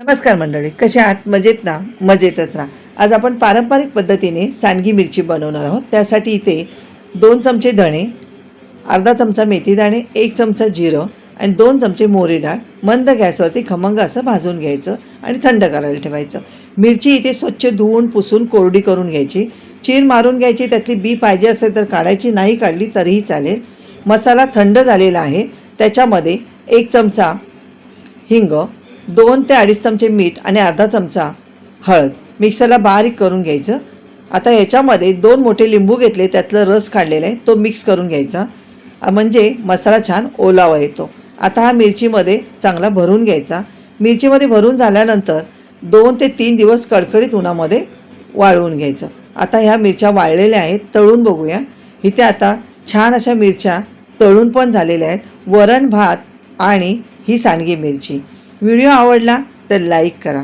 नमस्कार मंडळी कशा आहात? मजेत ना? मजेतच राहा. आज आपण पारंपरिक पद्धतीने सांडगी मिरची बनवणार आहोत. त्यासाठी इथे दोन चमचे धणे अर्धा चमचा मेथी दाणे एक चमचा जिरं आणि दोन चमचे मोहरी डाळ. मंद गॅसवरती खमंग असं भाजून घ्यायचं आणि थंड करायला ठेवायचं. मिरची इथे स्वच्छ धुवून पुसून कोरडी करून घ्यायची. चीर मारून घ्यायची. त्यातली बी पाहिजे असेल तर काढायची. नाही काढली तरीही चालेल. मसाला थंड झालेला आहे. त्याच्यामध्ये एक चमचा हिंग दोन ते अडीच चमचे मीठ आणि अर्धा चमचा हळद. मिक्सरला बारीक करून घ्यायचं. आता याच्यामध्ये दोन मोठे लिंबू घेतले त्यातलं रस काढलेला आहे तो मिक्स करून घ्यायचा. म्हणजे मसाला छान ओलावा येतो. आता हा मिरचीमध्ये चांगला भरून घ्यायचा. मिरचीमध्ये भरून झाल्यानंतर दोन ते तीन दिवस कडकडीत उन्हामध्ये वाळवून घ्यायचं. आता ह्या मिरच्या वाळलेल्या आहेत तळून बघूया. इथे आता छान अशा मिरच्या तळून पण झालेल्या आहेत. वरण भात आणि ही सांडगी मिरची. व्हिडिओ आवडला तर लाईक करा.